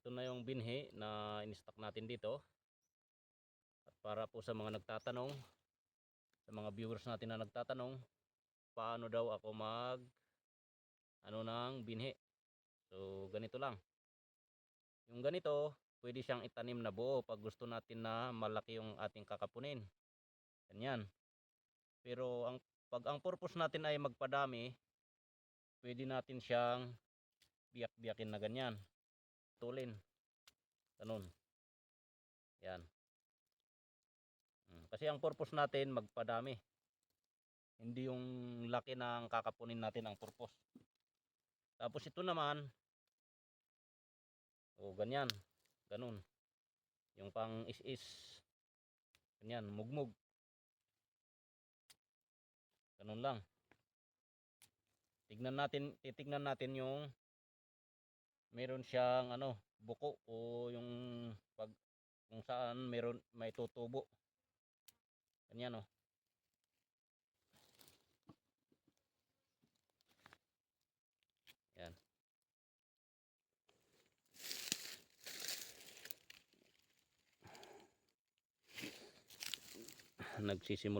ito na yung binhi na in-stock natin dito. At para po sa mga nagtatanong, sa mga viewers natin na nagtatanong, paano daw ako mag ano ng binhi. So ganito lang. Yung ganito, pwede siyang itanim na buo pag gusto natin na malaki yung ating kakapunin. Ganyan. Pero ang pag ang purpose natin ay magpadami, pwede natin siyang biyak-biyakin na ganyan. Tulin. Ganun. Yan. Mm, Kasi ang purpose natin magpadami. Hindi yung laki ng kakapunin natin ang purpose. Tapos ito naman, o ganyan, ganun. Yung pang is-is, ganyan, mugmug. Ganun lang. Tignan natin, titignan natin yung meron siyang ano, buko o yung pag kung saan meron may tutubo. Ganyan oh. Yan. Nagsisimula